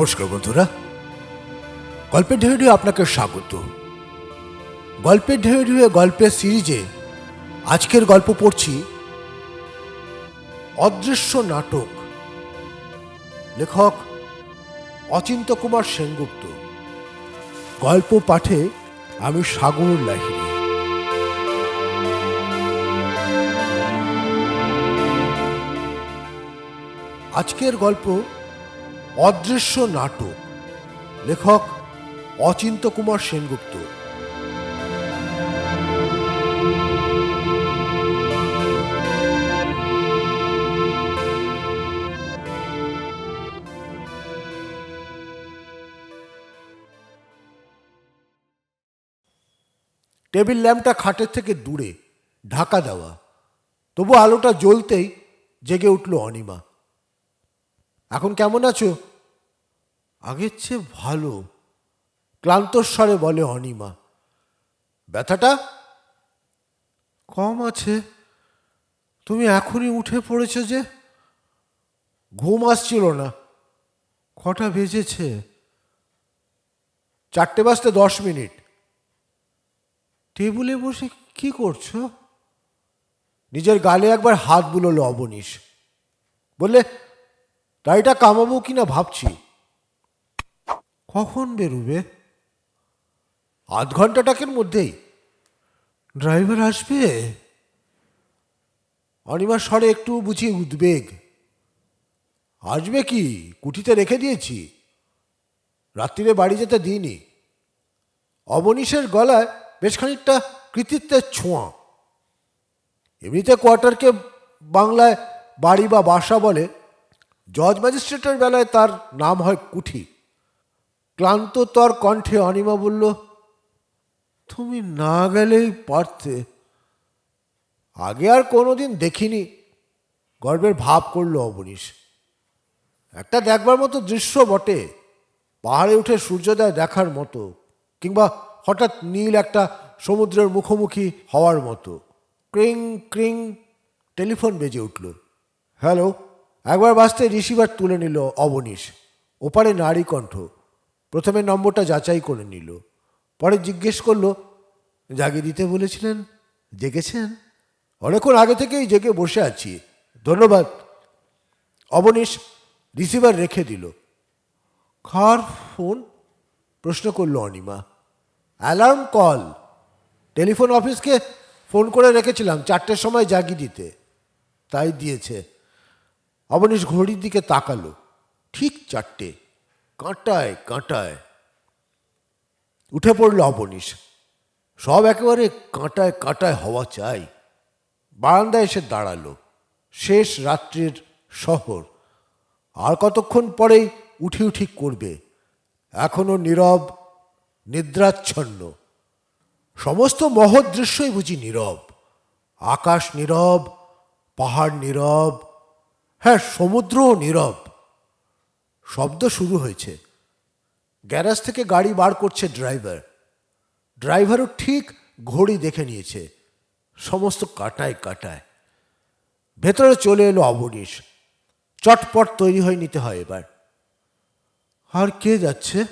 নমস্কার বন্ধুরা। গল্পের ঢেউ আপনাকে স্বাগত। গল্পের ঢেউ ঢেউয়ে গল্পের সিরিজে আজকের গল্প পড়ছি অদৃশ্য নাটক। লেখক অচিন্ত কুমার সেনগুপ্ত। গল্প পাঠে আমি সাগর লাহিড়ী। আজকের গল্প অদৃশ্য নাটক। লেখক অচিন্ত কুমার সেনগুপ্ত। টেবিল ল্যাম্পটা খাটের থেকে দূরে, ঢাকা দেওয়া। তবু আলোটা জ্বলতেই জেগে উঠল অনিমা। এখন কেমন আছো? আগের চেয়ে ভালো। ক্লান্তস্বরে বলে অনিমা, ব্যথাটা? কম আছে। তুমি এখনই উঠে পড়েছ যে? ঘুম আসছিল না। কটা বেজেছে? চারটে বাজতে দশ মিনিট। টেবিলে বসে কি করছ? নিজের গালে একবার হাত বুলোলো অবনীশ। বললে গাড়িটা কামাবো কিনা ভাবছি। কখন বেরোবে? আধ ঘন্টাটাকের মধ্যেই। ড্রাইভার আসবে? অনিমার স্বরে একটু বুঝি উদ্বেগ। আসবে কি? কুঠিতে রেখে দিয়েছি। রাত্রিরে বাড়ি যেতে দিইনি। অবনীশের গলায় বেশ খানিকটা কৃতিত্বের ছোঁয়া। এমনিতে কোয়ার্টারকে বাংলায় বাড়ি বা বাসা বলে জজ ম্যাজিস্ট্রেটের বেলায় তার নাম হয় কুঠি। ক্লান্ত তর কণ্ঠে অনিমা বলল, তুমি না গেলেই পারতে। আগে আর কোনোদিন দেখিনি। গর্বের ভাব করল অবনীশ। একটা দেখবার মতো দৃশ্য বটে, পাহাড়ে উঠে সূর্যোদয় দেখার মতো, কিংবা হঠাৎ নীল একটা সমুদ্রের মুখোমুখি হওয়ার মতো। ক্রিং ক্রিং, টেলিফোন বেজে উঠল। হ্যালো? একবার বাসতে রিসিভার তুলে নিল অবনীশ। ওপারে নারী কণ্ঠ। প্রথমে নম্বরটা যাচাই করে নিল। পরে জিজ্ঞেস করল জাগিয়ে দিতে বলেছিলেন? জেগেছেন? অনেকক্ষণ আগে থেকেই জেগে বসে আছি। ধন্যবাদ। অবনীশ রিসিভার রেখে দিল। কার ফোন? প্রশ্ন করল অনিমা। Alarm call. টেলিফোন অফিসকে ফোন করে রেখেছিলাম, চারটের সময় জাগিয়ে দিতে তাই দিয়েছে। অবনীশ ঘড়ির দিকে তাকালো। ঠিক চারটে। কাঁটায় কাঁটায়। উঠে পড়ল অবনীশ। সব একেবারে কাঁটায় কাঁটায় হওয়া চাই। বারান্দায় এসে দাঁড়াল। শেষ রাত্রির শহর। আর কতক্ষণ পরেই উঠি উঠি করবে? এখনও নীরব, নিদ্রাচ্ছন্ন। সমস্ত মহৎ দৃশ্যই বুঝি নীরব। আকাশ নীরব, পাহাড় নীরব হ্যাঁ সমুদ্রও নীরব। শব্দ শুরু হয়েছে। গ্যারাজ থেকে গাড়ি বার করছে ড্রাইভার। ড্রাইভারও ঠিক ঘড়ি দেখে নিয়েছে। সমস্ত কাটায় কাটায়। ভেতরে চলে এলো অবনীশ। চটপট তৈরি হয়ে নিতে হয় এবার। আর কে যাচ্ছে?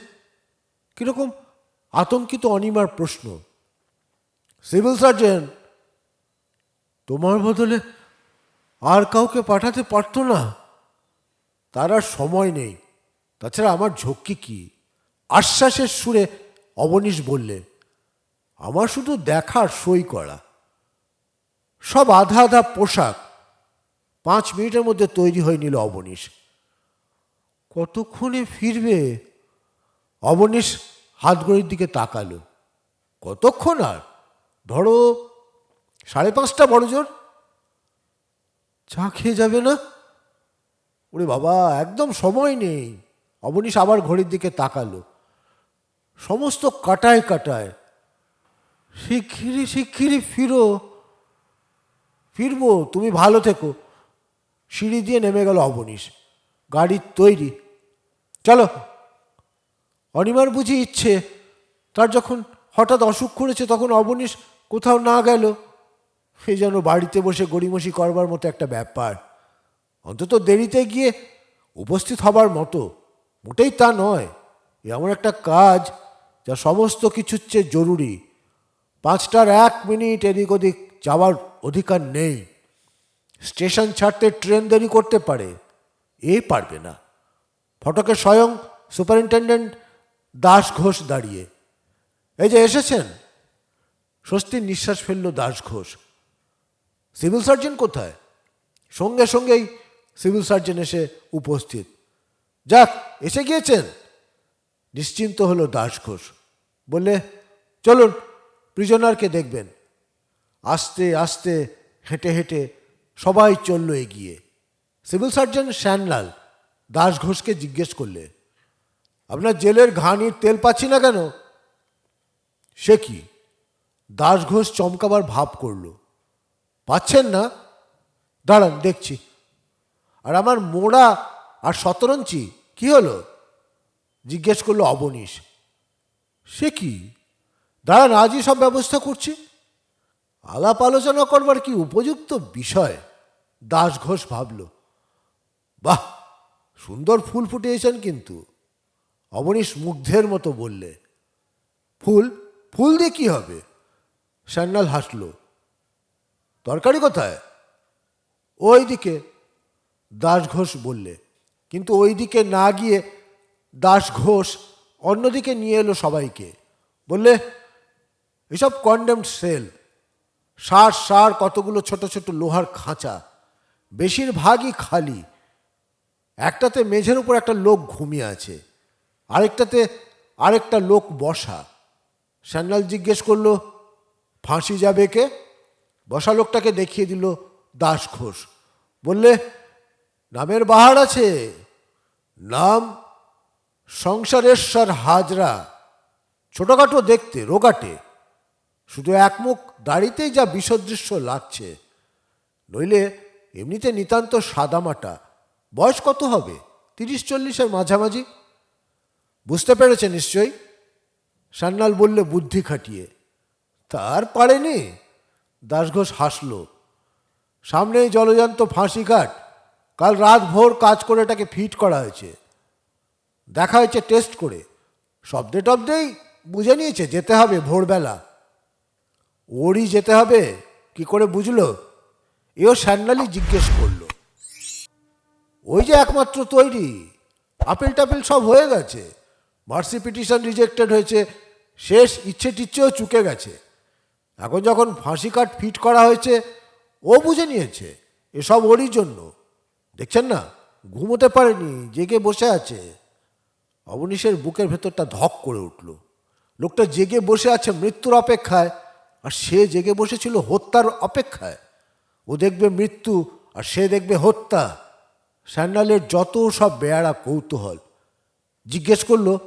কীরকম আতঙ্কিত অনিমার প্রশ্ন। সিভিল সার্জন, তোমার বদলে আর কাউকে পাঠাতে পারতো না। তার আর সময় নেই। তাছাড়া আমার ঝক্কি কি? আশ্বাসের সুরে অবনীশ বললে, আমার শুধু দেখার সই করা। সব আধা আধা পোশাক। পাঁচ মিনিটের মধ্যে তৈরি হয়ে নিল অবনীশ। কতক্ষণে ফিরবে? অবনীশ হাত ঘড়ির দিকে তাকালো। কতক্ষণ আর? ধরো সাড়ে পাঁচটা বড় জোর চা খেয়ে যাবে না? ওরে বাবা, একদম সময় নেই। অবনীশ আবার ঘড়ির দিকে তাকালো। সমস্ত কাটায় কাটায়। শিগগিরি শিগগিরি ফিরো। ফিরবো, তুমি ভালো থেকো। সিঁড়ি দিয়ে নেমে গেল অবনীশ। গাড়ি তৈরি। চলো। অনিমার বুঝি ইচ্ছে। তার যখন হঠাৎ অসুখ করেছে, তখন অবনীশ কোথাও না গেল। সে যেন বাড়িতে বসে গড়িমসি করবার মতো একটা ব্যাপার। অন্তত দেরিতে গিয়ে উপস্থিত হবার মতো। মোটেই তা নয়। এ এমন একটা কাজ যা সমস্ত কিছুর চেয়ে জরুরি। পাঁচটার এক মিনিট এদিক ওদিক যাওয়ার অধিকার নেই। স্টেশন ছাড়তে ট্রেন দেরি করতে পারে। এ পারবে না। ফটকে স্বয়ং সুপারিনটেন্ডেন্ট দাস ঘোষ দাঁড়িয়ে। এই যে এসেছেন? স্বস্তির নিঃশ্বাস ফেলল দাস ঘোষ। সিভিল সার্জন কোথায়? সঙ্গে সঙ্গেই সিভিল সার্জন এসে উপস্থিত। যাক, এসে গিয়েছেন। নিশ্চিন্ত হলো দাস ঘোষ। বললে, চলুন প্রিজনারকে দেখবেন। আস্তে আস্তে হেঁটে হেঁটে সবাই চলল এগিয়ে। সিভিল সার্জন শ্যানলাল দাস ঘোষকে জিজ্ঞেস করলে, আপনার জেলের ঘানির তেল পাচ্ছি না কেন? সে কি? দাস ঘোষ চমকাবার ভাব করল। পাচ্ছেন না? দাঁড়ান, দেখছি। আর আমার মোড়া আর শতরঞ্চি কি হলো? জিজ্ঞেস করল অবনীশ। সে কি? দাঁড়ান, আজই সব ব্যবস্থা করছি। আলাপ আলোচনা করবার কি উপযুক্ত বিষয়? দাস ঘোষ ভাবল। বাহ, সুন্দর ফুল ফুটিয়েছেন কিন্তু। অবনীশ মুগ্ধের মতো বললে। ফুল? ফুল দিয়ে কি হবে? সান্যাল হাসল। তরকারি কোথায়? ওই দিকে দাস ঘোষ বললে, কিন্তু ওই দিকে না গিয়ে দাস ঘোষ অন্যদিকে নিয়ে এলো সবাইকে। বললে, এসব কন্ডেমড সেল সার সার কতগুলো ছোট ছোট লোহার খাঁচা, বেশিরভাগই খালি। একটাতে মেঝের উপর একটা লোক ঘুমিয়ে আছে, আরেকটাতে আরেকটা লোক বসা। সান্যাল জিজ্ঞেস করল, ফাঁসি যাবে কে? বসা লোকটাকে দেখিয়ে দিল দাস ঘোষ। বললে, নামের বাহার আছে। নাম সংসারেশ্বর হাজরা। ছোটখাটো দেখতে, রোগাটে। শুধু একমুখ দাড়িতেই যা বিসদৃশ্য লাগছে। নইলে এমনিতে নিতান্ত সাদামাটা। বয়স কত হবে? তিরিশ চল্লিশের মাঝামাঝি? বুঝতে পেরেছে নিশ্চয়ই। সান্যাল বললে বুদ্ধি খাটিয়ে, তার পারেনি। দাসঘোষ হাসল। সামনেই জলজান্ত ফাঁসি কাঠ কাল রাত ভোর কাজ করে এটাকে ফিট করা হয়েছে। দেখা হয়েছে টেস্ট করে। শব্দে টব্দেই বুঝে নিয়েছে, যেতে হবে ভোরবেলা। ওরই যেতে হবে, কি করে বুঝলো? এও স্যান্ডালি জিজ্ঞেস করল। ওই যে একমাত্র তৈরি আপেল টাপেল সব হয়ে গেছে। মার্সি পিটিশন রিজেক্টেড হয়েছে। শেষ ইচ্ছে টিচ্ছেও চুকে গেছে। এখন যখন ফাঁসি কাঠ ফিট করা হয়েছে, ও বুঝে নিয়েছে, এসব ওরই জন্য। দেখছেন না? ঘুমোতে পারেনি, জেগে বসে আছে। অবনীশের বুকের ভেতরটা ধক করে উঠল। লোকটা জেগে বসে আছে মৃত্যুর অপেক্ষায়, আর সে জেগে বসেছিল হত্যার অপেক্ষায়। ও দেখবে মৃত্যু, আর সে দেখবে হত্যা। স্যান্ডালের যত সব বেয়ারা কৌতূহল। জিজ্ঞেস করল,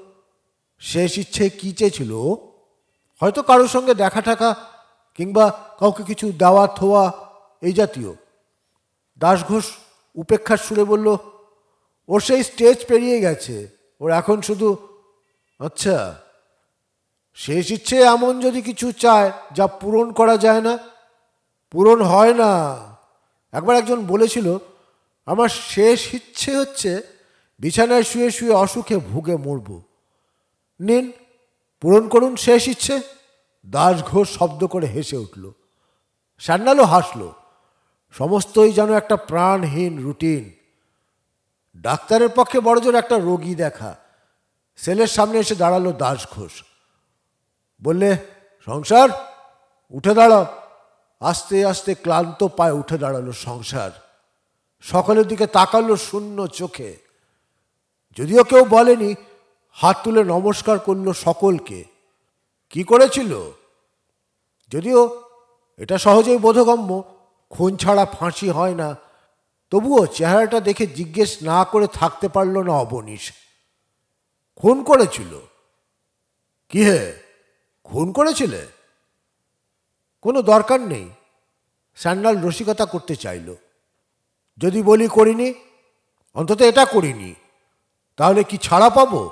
শেষ ইচ্ছে কী চেয়েছিল? হয়তো কারোর সঙ্গে দেখা টাকা কিংবা কাউকে কিছু দেওয়া থোয়া এই জাতীয়। দাস ঘোষ উপেক্ষার সুরে বলল, ওর সেই স্টেজ পেরিয়ে গেছে। ওর এখন শুধু আচ্ছা শেষ ইচ্ছে এমন যদি কিছু চায় যা পূরণ করা যায় না? পূরণ হয় না। একবার একজন বলেছিল, আমার শেষ ইচ্ছে হচ্ছে বিছানায় শুয়ে শুয়ে অসুখে ভুগে মরব। নিন, পূরণ করুন শেষ ইচ্ছে। দাস ঘোষ শব্দ করে হেসে উঠল। সান্নালও হাসল। সমস্তই যেন একটা প্রাণহীন রুটিন। ডাক্তারের পক্ষে বড়জোর একটা রোগী দেখা। সেলের সামনে এসে দাঁড়াল দাস ঘোষ বললে, সংসার, উঠে দাঁড়াও। আস্তে আস্তে ক্লান্ত পায়ে উঠে দাঁড়াল সংসার। সকলের দিকে তাকালো শূন্য চোখে। যদিও কেউ বলেনি, হাত তুলে নমস্কার করল সকলকে। করেছিল? যদিও এটা সহজেই বোধগম্য, খুন ছাড়া ফাঁসি হয় না। তবুও চেহারাটা দেখে জিজ্ঞেস না করে থাকতে পারল না অবনীশ। খুন করেছিল? কি হে খুন করেছিলে? কোনো দরকার নেই। স্যান্ডাল রসিকতা করতে চাইল। যদি বলি করিনি, অন্তত এটা করিনি, তাহলে কি ছাড়া পাবো?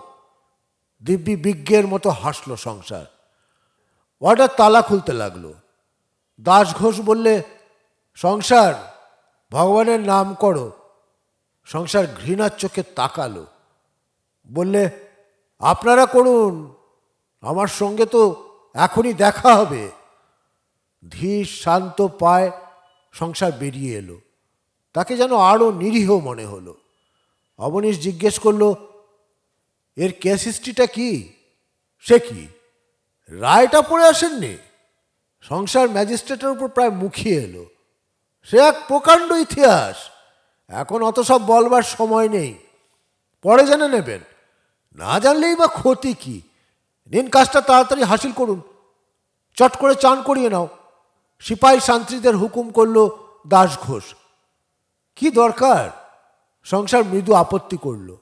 দিব্যি বিজ্ঞের মতো হাসলো সংসার। অর্ডার তালা খুলতে লাগল। দাস ঘোষ বললে, সংসার, ভগবানের নাম করো। সংসার ঘৃণার চোখে তাকালো। বললে, আপনারা করুন, আমার সঙ্গে তো এখনই দেখা হবে। ধীর শান্ত পায় সংসার বেরিয়ে এলো। তাকে যেন আরও নিরীহ মনে হলো। অবনীশ জিজ্ঞেস করল, এর কেস হিস্ট্রিটা কি? সে কি? রায়টা পড়ে আসেননি। সংসার ম্যাজিস্ট্রেটের উপর প্রায় মুখিয়ে এলো। সে এক প্রকাণ্ড ইতিহাস। এখন অত সব বলবার সময় নেই। পরে জেনে নেবেন। না জানলেই বা ক্ষতি কি? নিন কাজটা তাড়াতাড়ি হাসিল করুন। চট করে চান করিয়ে নাও। সিপাহী শান্তিদের হুকুম করল দাস ঘোষ কি দরকার? সংসার মৃদু আপত্তি করল।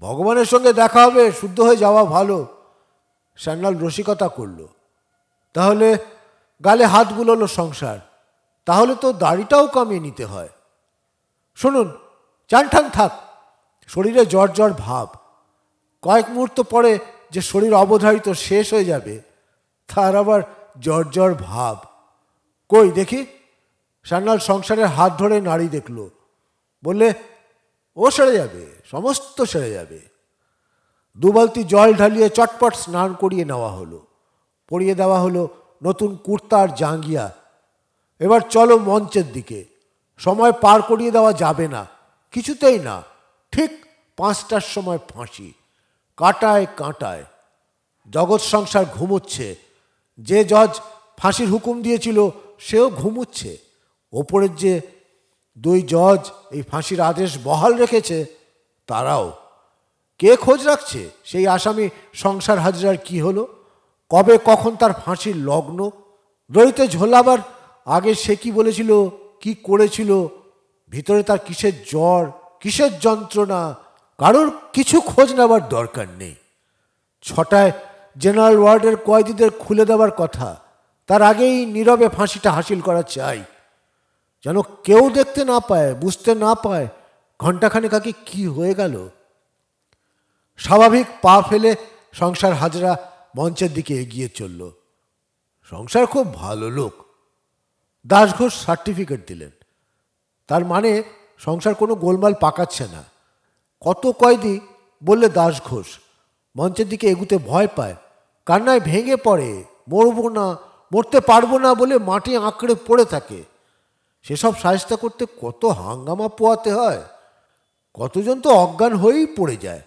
ভগবানের সঙ্গে দেখা হবে, শুদ্ধ হয়ে যাওয়া ভালো। স্যান্ডাল রসিকতা করল। তাহলে গালে হাত বুলোলো সংসার, তাহলে তো দাড়িটাও কমিয়ে নিতে হয়। শুনুন, চানঠান থাক, শরীরে জ্বর জ্বর ভাব। কয়েক মুহূর্ত পরে যে শরীর অবধারিত শেষ হয়ে যাবে, তার আবার জ্বর জ্বর ভাব। কই দেখি? সান্যাল সংসারের হাত ধরে নাড়ি দেখল। বললে, ও সেরে যাবে, সমস্ত সেরে যাবে। দু বালতি জল ঢালিয়ে চটপট স্নান করিয়ে নেওয়া হলো। পরিয়ে দেওয়া হলো নতুন কুর্তা আর জাঙ্গিয়া। এবার চলো মঞ্চের দিকে। সময় পার করিয়ে দেওয়া যাবে না, কিছুতেই না, ঠিক পাঁচটার সময় ফাঁসি, কাটায় কাঁটায়। জগৎ সংসার ঘুমোচ্ছে, যে জজ ফাঁসির হুকুম দিয়েছিল সেও ঘুমুচ্ছে। ওপরের যে দুই জজ এই ফাঁসির আদেশ বহাল রেখেছে, তারাও কে খোঁজ রাখছে? সেই আসামি সংসার হাজরার কি হলো? কবে কখন তার ফাঁসির লগ্ন? রইতে ঝোলাবার আগে সে কি বলেছিল? কি করেছিল? ভিতরে তার কিসের জ্বর? কিসের যন্ত্রণা? কারোর কিছু খোঁজ নেবার দরকার নেই। ছটায় জেনারেল ওয়ার্ডের কয়েদিদের খুলে দেওয়ার কথা। তার আগেই নীরবে ফাঁসিটা হাসিল করা চাই। যেন কেউ দেখতে না পায়, বুঝতে না পায়, ঘণ্টাখানেক আগে কি হয়ে গেল? স্বাভাবিক পা ফেলে সংসার হাজরা মঞ্চের দিকে এগিয়ে চলল। সংসার খুব ভালো লোক। দাসঘোষ সার্টিফিকেট দিলেন। তার মানে সংসার কোনো গোলমাল পাকাচ্ছে না। কত কয়দি বললে দাস ঘোষ মঞ্চের দিকে এগুতে ভয় পায়। কান্নায় ভেঙে পড়ে, মরবো না, মরতে পারব না বলে মাটি আঁকড়ে পড়ে থাকে। সেসব সাহায্য করতে কত হাঙ্গামা পোয়াতে হয়। কতজন তো অজ্ঞান হয়েই পড়ে যায়।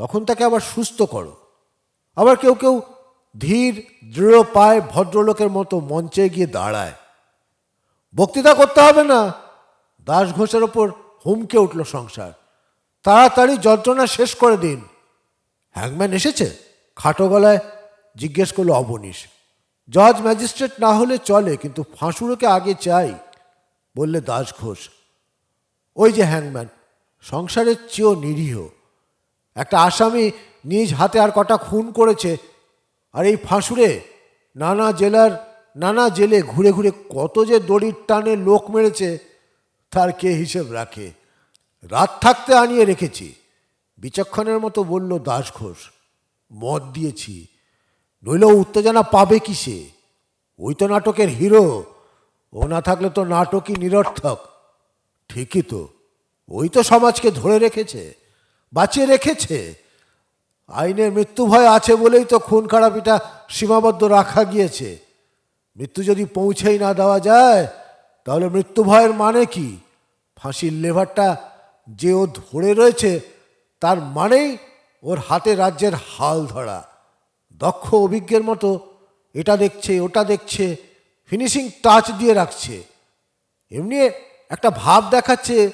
তখন তাকে আবার সুস্থ করো। আবার কেউ কেউ ধীর, দৃঢ় পায় ভদ্রলোকের মতো মঞ্চে গিয়ে দাঁড়ায়। বক্তৃতা করতে হবে না। দাস ঘোষের ওপর হুমকে উঠল সংসার। তাড়াতাড়ি যন্ত্রণা শেষ করে দিন। হ্যাংম্যান এসেছে? খাটো গলায় জিজ্ঞেস করল অবনীশ। জজ ম্যাজিস্ট্রেট না হলে চলে, কিন্তু ফাঁসুড়োকে আগে চাই, বললে দাস ঘোষ। ওই যে হ্যাংম্যান, সংসারের চেয়েও নিরীহ। একটা আসামি নিজ হাতে আর কটা খুন করেছে। আর এই ফাঁসুরে নানা জেলার, নানা জেলে ঘুরে ঘুরে কত যে দড়ির টানে লোক মেরেছে, তার কে হিসেব রাখে? রাত থাকতে আনিয়ে রেখেছি। বিচক্ষণের মতো বলল দাস ঘোষ মদ দিয়েছি। নইলে উত্তেজনা পাবে কিসে? ওই তো নাটকের হিরো, ও না থাকলে তো নাটকই নিরর্থক। ঠিকই তো, ওই তো সমাজকে ধরে রেখেছে। বাঁচিয়ে রেখেছে। আইনের মৃত্যু ভয় আছে বলেই তো খুন খারাপিটা সীমাবদ্ধ রাখা গিয়েছে। মৃত্যু যদি পৌঁছেই না দেওয়া যায়, তাহলে মৃত্যু ভয়ের মানে কি? ফাঁসির লেভারটা যে ও ধরে রয়েছে, তার মানেই ওর হাতে রাজ্যের হাল ধরা। দক্ষ অভিজ্ঞের মতো এটা দেখছে, ওটা দেখছে, ফিনিশিং টাচ দিয়ে রাখছে। এমনি একটা ভাব দেখাচ্ছে,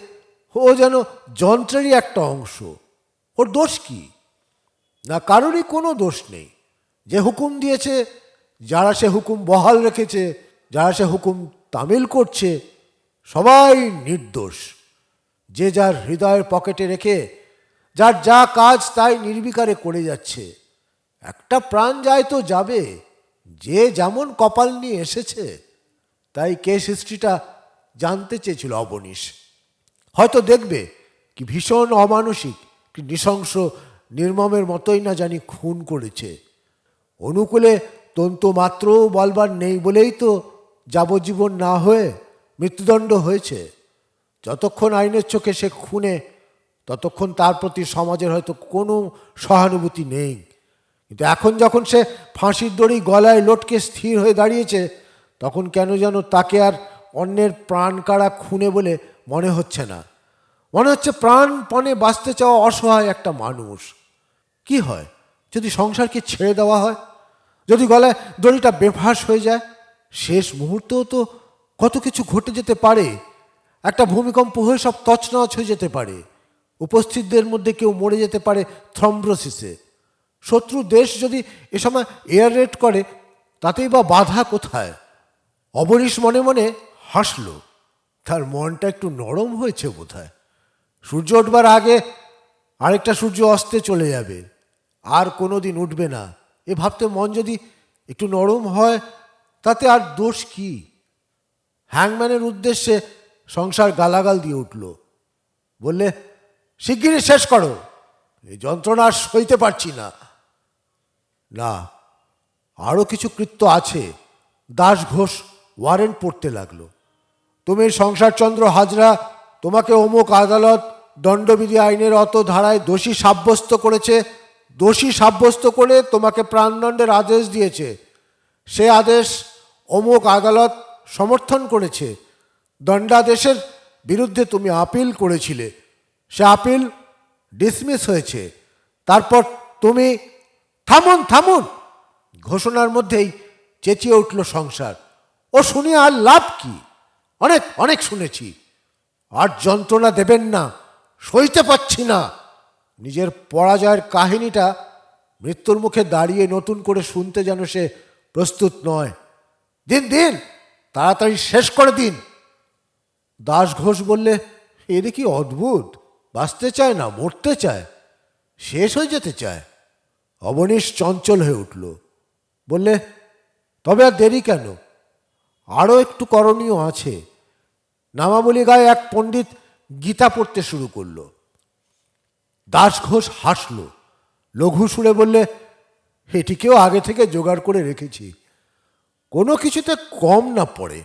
ও যেন যন্ত্রেরই একটা অংশ। ওর দোষ কি? না, কারোরই কোনো দোষ নেই। যে হুকুম দিয়েছে, যারা সে হুকুম বহাল রেখেছে, যারা সে হুকুম তামিল করছে, সবাই নির্দোষ। যে যার হৃদয়ের পকেটে রেখে, যার যা কাজ তাই নির্বিকারে করে যাচ্ছে। একটা প্রাণ যায় তো যাবে, যে যেমন কপাল নিয়ে এসেছে, তাই কেস হিস্ট্রিটা জানতে চেয়েছিল অবনীশ। হয়তো দেখবে কি ভীষণ অমানসিক নৃশংস নির্মমের মতোই না জানি খুন করেছে। অনুকূলে তন্তু মাত্রও বলবার নেই বলেই তো যাবজ্জীবন না হয়ে মৃত্যুদণ্ড হয়েছে। যতক্ষণ আইনের চোখে সে খুনে, ততক্ষণ তার প্রতি সমাজের হয়তো কোনো সহানুভূতি নেই। কিন্তু এখন যখন সে ফাঁসির দড়ি গলায় লটকে স্থির হয়ে দাঁড়িয়েছে, তখন কেন যেন তাকে আর অন্যের প্রাণ কাড়া খুনে বলে মনে হচ্ছে না। মনে হচ্ছে প্রাণপণে বাঁচতে চাওয়া অসহায় একটা মানুষ। কি হয়? যদি সংসারকে ছেড়ে দেওয়া হয়? যদি গলায় দড়িটা বেফাস হয়ে যায়? শেষ মুহূর্তেও তো কত কিছু ঘটে যেতে পারে। একটা ভূমিকম্প হয়ে সব তছনছ হয়ে যেতে পারে। উপস্থিতদের মধ্যে কেউ মরে যেতে পারে থ্রম্ব্রোসিসে শত্রু দেশ যদি এ সময় এয়ার রেড করে, তাতেই বা বাধা কোথায়? অবনীশ মনে মনে হাসল। তার মনটা একটু নরম হয়েছে বোধহয়। সূর্য উঠবার আগে আরেকটা সূর্য অস্তে চলে যাবে। আর কোনো দিন উঠবে না। এ ভাবতে মন যদি একটু নরম হয়, তাতে আর দোষ কি? হ্যাংম্যানের উদ্দেশ্যে সংসার গালাগাল দিয়ে উঠল। বললে, শিগগিরই শেষ করো। এই যন্ত্রণা আর সইতে পারছি না। না আরও কিছু কৃত্য আছে। দাস ঘোষ ওয়ারেন্ট পড়তে লাগল। তুমি সংসারচন্দ্র হাজরা, তোমাকে অমুক আদালত দণ্ডবিধি আইনের অত ধারায় দোষী সাব্যস্ত করেছে, দোষী সাব্যস্ত করে তোমাকে প্রাণদণ্ডের আদেশ দিয়েছে। সে আদেশ অমুক আদালত সমর্থন করেছে। দণ্ডাদেশের বিরুদ্ধে তুমি আপিল করেছিলে। সে আপিল ডিসমিস হয়েছে। তারপর তুমি থামুন থামুন! ঘোষণার মধ্যেই চেঁচিয়ে উঠল সংসার। ও শুনে আর লাভ কি? অনেক অনেক শুনেছি। আর যন্ত্রণা দেবেন না। সইতে পাচ্ছি না। নিজের পরাজয়ের কাহিনীটা মৃত্যুর মুখে দাঁড়িয়ে নতুন করে শুনতে যেন সে প্রস্তুত নয়। দিন দিন, তাড়াতাড়ি শেষ করে দিন। দাস ঘোষ বললে এদের কি অদ্ভুত, বাঁচতে চায় না, মরতে চায়, শেষ হয়ে যেতে চায়। অবনীশ চঞ্চল হয়ে উঠল। বললে, তবে আর দেরি কেন? আরও একটু করণীয় আছে। নামাবলী গায়ে এক পণ্ডিত গীতা পড়তে শুরু করল। দাস ঘোষ হাসল। লঘু সুরে বললে, এটিকেও আগে থেকে জোগাড় করে রেখেছি। কোনো কিছুতে কম না পড়ে।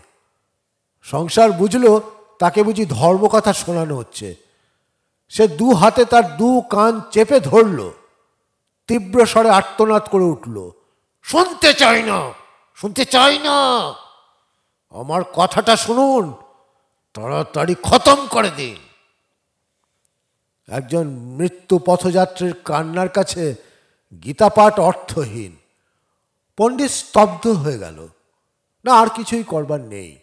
সংসার বুঝলো, তাকে বুঝি ধর্মকথা শোনানো হচ্ছে। সে দু হাতে তার দু কান চেপে ধরল। তীব্র স্বরে আর্তনাদ করে উঠল, শুনতে চাই না, শুনতে চাই না। আমার কথাটা শুনুন তাড়াতাড়ি খতম করে দিন একজন মৃত্যু পথযাত্রীর কান্নার কাছে গীতাপাঠ অর্থহীন। পণ্ডিত স্তব্ধ হয়ে গেল। না, আর কিছুই করবার নেই।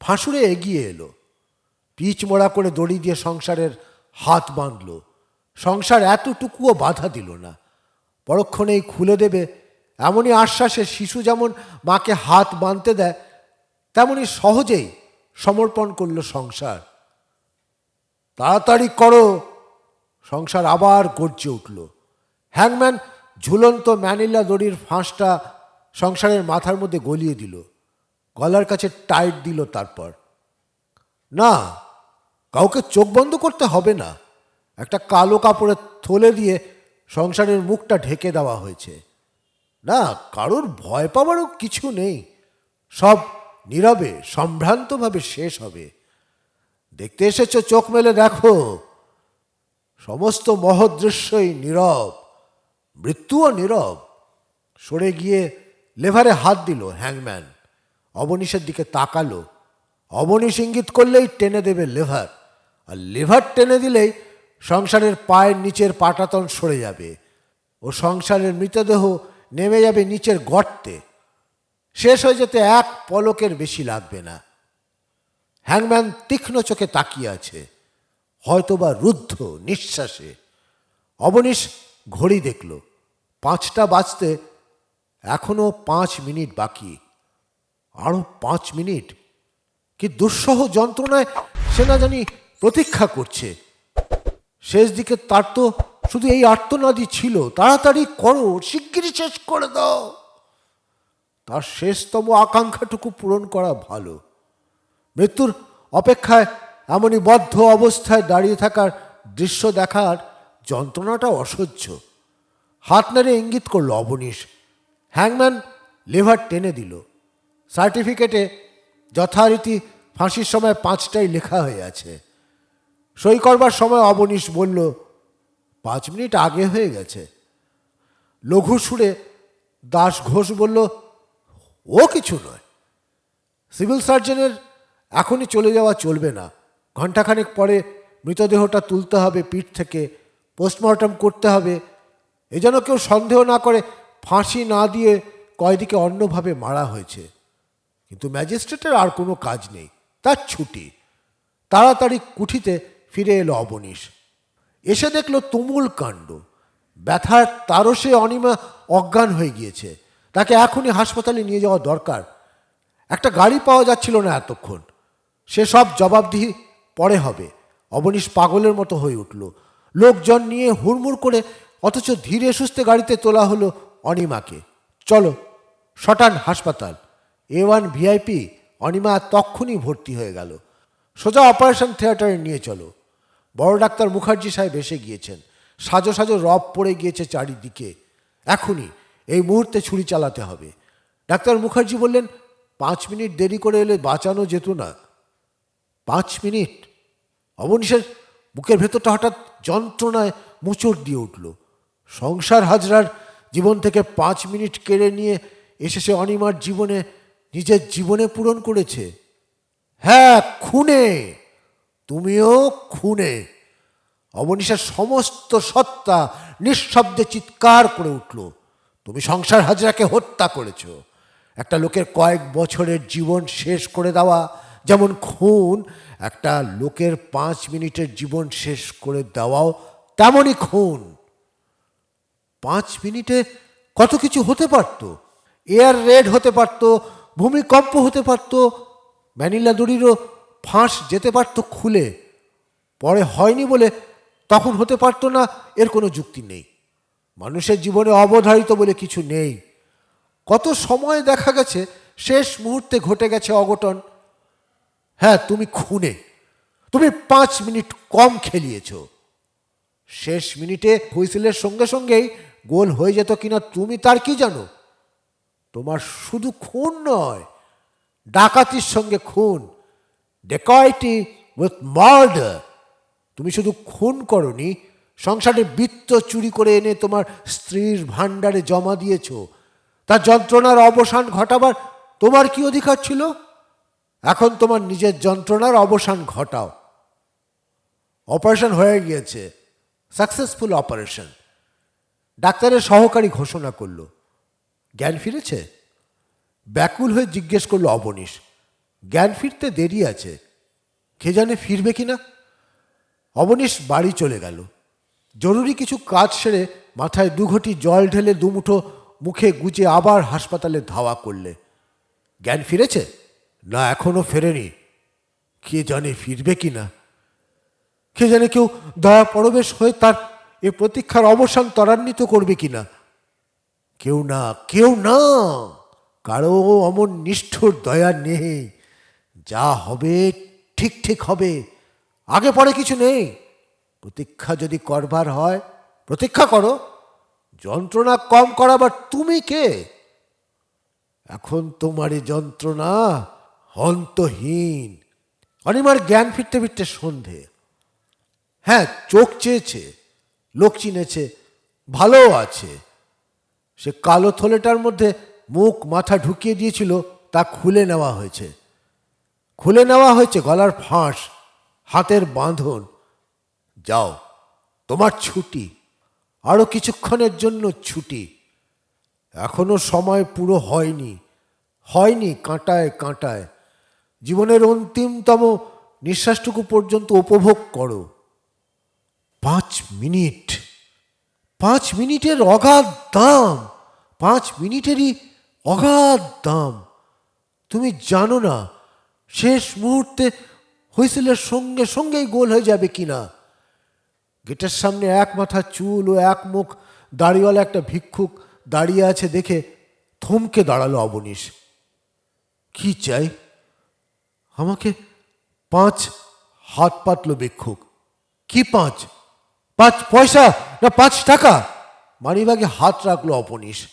ফাঁসুড়ে এগিয়ে এলো। পিচ মোড়া করে দড়ি দিয়ে সংসারের হাত বাঁধল। সংসার এতটুকুও বাধা দিল না। পরক্ষণেই খুলে দেবে। এমনই আশ্বাসে শিশু যেমন মাকে হাত বাঁধতে দেয় তেমনি সহজেই সমর্পণ করল সংসার। তাড়াতাড়ি করো, সংসার আবার গর্জে উঠল। হ্যাংম্যান ঝুলন্ত ম্যানিলা দড়ির ফাঁসটা সংসারের মাথার মধ্যে গলিয়ে দিল। গলার কাছে টাইট দিল তারপর। না, কাউকে চোখ বন্ধ করতে হবে না। একটা কালো কাপড়ে থলে দিয়ে সংসারের মুখটা ঢেকে দেওয়া হয়েছে। না, কারোর ভয় পাওয়ারও কিছু নেই। সব নীরবে, সম্ভ্রান্তভাবে শেষ হবে। দেখতে এসেছ, চোখ মেলে দেখো। সমস্ত মহৎ দৃশ্যই নীরব, মৃত্যুও নীরব। সরে গিয়ে লেভারে হাত দিল হ্যাংম্যান। অবনীশের দিকে তাকালো। অবনীশ ইঙ্গিত করলেই টেনে দেবে লেভার। আর লেভার টেনে দিলেই সংসারের পায়ের নিচের পাটাতন সরে যাবে। ও সংসারের মৃতদেহ নেমে যাবে নিচের গর্তে। শেষ হয়ে যেতে এক পলকের বেশি লাগবে না। হ্যাংম্যান তীক্ষ্ণ চোখে তাকিয়ে আছে, হয়তোবা রুদ্ধ নিঃশ্বাসে। অবনীশ ঘড়ি দেখল, পাঁচটা বাজতে এখনও পাঁচ মিনিট বাকি। আরও পাঁচ মিনিট? কি দুঃসহ যন্ত্রণায় সে না জানি প্রতীক্ষা করছে। শেষ দিকে তার তো শুধু এই আর্তনাদি ছিল। তাড়াতাড়ি করো, শিগগিরই শেষ করে দাও। তার শেষতম আকাঙ্ক্ষাটুকু পূরণ করা ভালো। মৃত্যুর অপেক্ষায় এমনই বদ্ধ অবস্থায় দাঁড়িয়ে থাকার দৃশ্য দেখার যন্ত্রণাটা অসহ্য। হাত নেড়ে ইঙ্গিত করল অবনীশ। হ্যাংম্যান লেভার টেনে দিল। সার্টিফিকেটে যথারীতি ফাঁসির সময় পাঁচটাই লেখা হয়ে আছে। সই করবার সময় অবনীশ বলল, পাঁচ মিনিট আগে হয়ে গেছে। লঘু সুরে দাস ঘোষ বলল ও কিছু নয়। সিভিল সার্জনের এখনই চলে যাওয়া চলবে না। ঘণ্টাখানেক পরে মৃতদেহটা তুলতে হবে পিঠ থেকে, পোস্টমর্টম করতে হবে। এ যেন কেউ সন্দেহ না করে ফাঁসি না দিয়ে কয়দিকে অন্যভাবে মারা হয়েছে। কিন্তু ম্যাজিস্ট্রেটের আর কোনো কাজ নেই। তার ছুটি। তাড়াতাড়ি কুঠিতে ফিরে এলো অবনীশ। এসে দেখল তুমুল কাণ্ড। ব্যথার তারসে অনিমা অজ্ঞান হয়ে গিয়েছে। তাকে এখনই হাসপাতালে নিয়ে যাওয়া দরকার। একটা গাড়ি পাওয়া যাচ্ছিল না এতক্ষণ। সে সব জবাবদিহি পরে হবে। অবনীশ পাগলের মতো হয়ে উঠল। লোকজন নিয়ে হুড়মুড় করে অথচ ধীরে সুস্থে গাড়িতে তোলা হলো অনিমাকে। চলো, শটান হাসপাতাল। এ ওয়ান ভিআইপি অনিমা তক্ষুনি ভর্তি হয়ে গেল। সোজা অপারেশন থিয়েটারে নিয়ে চলো। বড় ডাক্তার মুখার্জি সাহেব এসে গিয়েছেন। সাজো সাজো রব পড়ে গিয়েছে চারিদিকে। এখনই এই মুহূর্তে ছুরি চালাতে হবে। ডাক্তার মুখার্জি বললেন, পাঁচ মিনিট দেরি করে এলে বাঁচানো যেত না। পাঁচ মিনিট? অবনীশের বুকের ভেতরটা হঠাৎ যন্ত্রণায় মোচড় দিয়ে উঠল। সংসার হাজরার জীবন থেকে পাঁচ মিনিট কেড়ে নিয়ে এসে সে অনিমার জীবনে, নিজের জীবনে পূরণ করেছে। হ্যাঁ খুনে! তুমিও খুনে! অবনীশের সমস্ত সত্তা নিঃশব্দে চিৎকার করে উঠল। তুমি সংসার হাজরাকে হত্যা করেছ। একটা লোকের কয়েক বছরের জীবন শেষ করে দেওয়া, যেমন খুন, একটা লোকের পাঁচ মিনিটের জীবন শেষ করে দেওয়াও তেমনই খুন। পাঁচ মিনিটে কত কিছু হতে পারত? এয়ার রেড হতে পারত, ভূমিকম্প হতে পারত ম্যানিলা দড়িরও ফাঁস যেতে পারত খুলে। পরে হয়নি বলে তখন হতে পারত না, এর কোনো যুক্তি নেই। মানুষের জীবনে অবধারিত বলে কিছু নেই। কত সময় দেখা গেছে, শেষ মুহূর্তে ঘটে গেছে অঘটন। হ্যাঁ তুমি খুনে। তুমি পাঁচ মিনিট কম খেলিয়েছ। শেষ মিনিটে হুইসেলের সঙ্গে সঙ্গেই গোল হয়ে যেত কিনা তুমি তার কি জানো? তোমার শুধু খুন নয়, ডাকাতির সঙ্গে খুন। Dacoity with murder. তুমি শুধু খুন করনি সংসারে বৃত্ত চুরি করে এনে তোমার স্ত্রীর ভাণ্ডারে জমা দিয়েছ। তার যন্ত্রণার অবসান ঘটাবার তোমার কি অধিকার ছিল? এখন তোমার নিজের যন্ত্রণার অবসান ঘটাও। অপারেশন হয়ে গিয়েছে, সাকসেসফুল অপারেশন। ডাক্তারের সহকারী ঘোষণা করল। জ্ঞান ফিরেছে? ব্যাকুল হয়ে জিজ্ঞেস করল অবনীশ, জ্ঞান ফিরতে দেরি আছে, কে জানে ফিরবে কি না অবনীশ বাড়ি চলে গেল। জরুরি কিছু কাজ সেরে মাথায় দুঘটি জল ঢেলে দুমুঠো মুখে গুজে আবার হাসপাতালে ধাওয়া করলে। জ্ঞান ফিরেছে? না, এখনও ফেরেনি। কে জানে ফিরবে কি না? কে জানে কেউ দয়া পরবেশ হয়ে তার এ প্রতীক্ষার অবসান ত্বরান্বিত করবে কি না? কেউ না কেউ না! কারও অমন নিষ্ঠুর দয়া নেই। যা হবে ঠিক ঠিক হবে। আগে পরে কিছু নেই। প্রতীক্ষা যদি করবার হয়, প্রতীক্ষা করো। যন্ত্রণা কম করাবার তুমি কে? এখন তোমার এই যন্ত্রণা হন্তহীন। অনিমার জ্ঞান ফিরতে ফিরতে সন্ধে। হ্যাঁ চোখ চেয়েছে, লোক চিনেছে, ভালো আছে। সে কালো থলেটার মধ্যে মুখ মাথা ঢুকিয়ে দিয়েছিল, তা খুলে নেওয়া হয়েছে। খুলে নেওয়া হয়েছে গলার ফাঁস, হাতের বাঁধন। যাও, তোমার ছুটি আরও কিছুক্ষণের জন্য ছুটি। এখনও সময় পুরো হয়নি হয়নি কাঁটায় কাঁটায়। জীবনের অন্তিমতম নিঃশ্বাসটুকু পর্যন্ত উপভোগ করো। পাঁচ মিনিট, পাঁচ মিনিটের অগাধ দাম, পাঁচ মিনিটেরই অগাধ দাম। তুমি জানো না, শেষ মুহূর্তে হুইসেলের সঙ্গে সঙ্গেই গোল হয়ে যাবে কিনা। গেটের সামনে এক মাথা চুল ও এক মুখ, দাড়িওয়ালা একটা ভিক্ষুক দাঁড়িয়ে আছে দেখে থমকে দাঁড়াল অবনীশ। কি চাই? আমাকে পাঁচ হাত পাতলো ভিক্ষুক। কি পাঁচ? পাঁচ পয়সা না পাঁচ টাকা? মানিব্যাগে হাত রাখল অপনীশ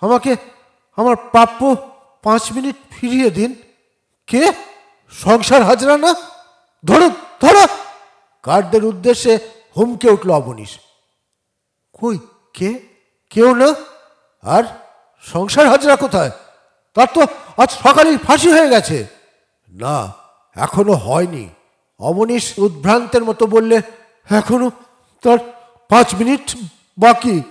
আমাকে আমার প্রাপ্য পাঁচ মিনিট ফিরিয়ে দিন। কে? সংসার হাজরা না? ধরো ধরো! গার্ডদের উদ্দেশ্যে হুমকে উঠল অবনীশ। কই, কে? কেউ না? আর সংসার হাজরা কোথায়? তার তো আজ সকালেই ফাঁসি হয়ে গেছে। না, এখনও হয়নি। অবনীশ উদ্ভ্রান্তের মতো বললে, এখনও? তার পাঁচ মিনিট বাকি।